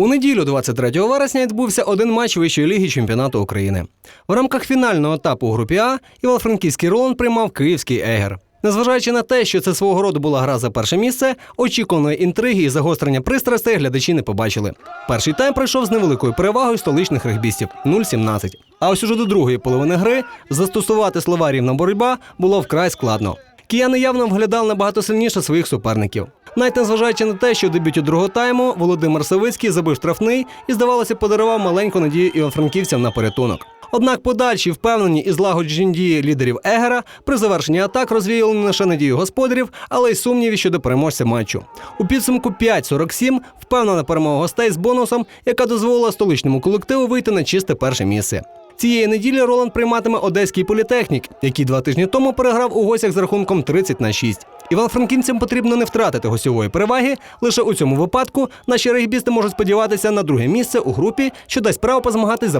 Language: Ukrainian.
У неділю, 23 вересня, відбувся один матч вищої ліги чемпіонату України. В рамках фінального етапу у групі А Івано-Франківський Роланд приймав київський Егер. Незважаючи на те, що це свого роду була гра за перше місце, очікуваної інтриги і загострення пристрастей глядачі не побачили. Перший тайм пройшов з невеликою перевагою столичних регбістів 0-17. А ось уже до другої половини гри застосувати слова рівна боротьба було вкрай складно. Кияни явно вглядали набагато сильніше своїх суперників. Навіть незважаючи на те, що в дебюті другого тайму Володимир Савицький забив штрафний і, здавалося, подарував маленьку надію івано-франківцям на порятунок. Однак подальші впевнені і злагоджені дії лідерів Егера при завершенні атак розвіяли не лише надію господарів, але й сумніві щодо переможця матчу. У підсумку 5-47 впевнена перемога гостей з бонусом, яка дозволила столичному колективу вийти на чисте перше місце. Цієї неділі Роланд прийматиме одеський політехнік, який два тижні тому переграв у гостях з рахунком 30 на 6. Іван-франківцям потрібно не втратити гостьової переваги. Лише у цьому випадку наші регбісти можуть сподіватися на друге місце у групі, що дасть право позмагати за